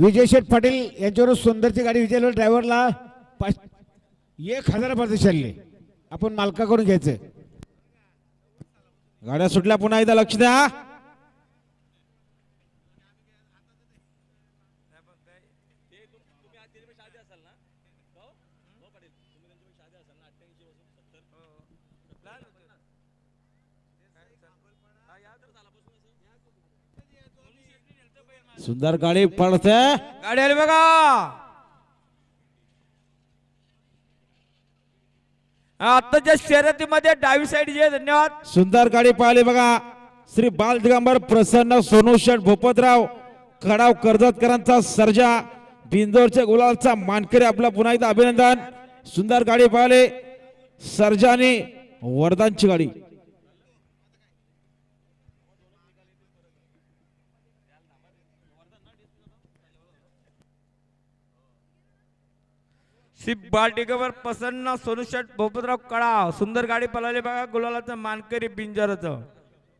विजय शेठ पाटील यांच्यावर सुंदरची गाडी विजय ड्रायव्हरला पाच एक हजार रुपये चालले. आपण मालकाकडून घ्यायचं. गाड्या सुटल्या पुन्हा एकदा लक्ष द्या. सुंदर गाडी पडते. गाडी आली बघा. आताच्या शर्यतीमध्ये डावी साईड जे धन्यवाद. सुंदर गाडी पाहिली बघा. श्री बाल दिगंबर प्रसन्न सोनू शेठ भोपतराव खडाव कर्जतकरांचा सर्जा बिंदोरच्या गुलालचा मानकरी आपला पुन्हा एकदा अभिनंदन. सुंदर गाडी पाहिले. सर्जाने वरदानची गाडी. सिप प्रसन्न सोनुशट भोपतराव कळा सुंदर गाडी पळाली बघा गुलालाचं मानकरी बिंजरचं.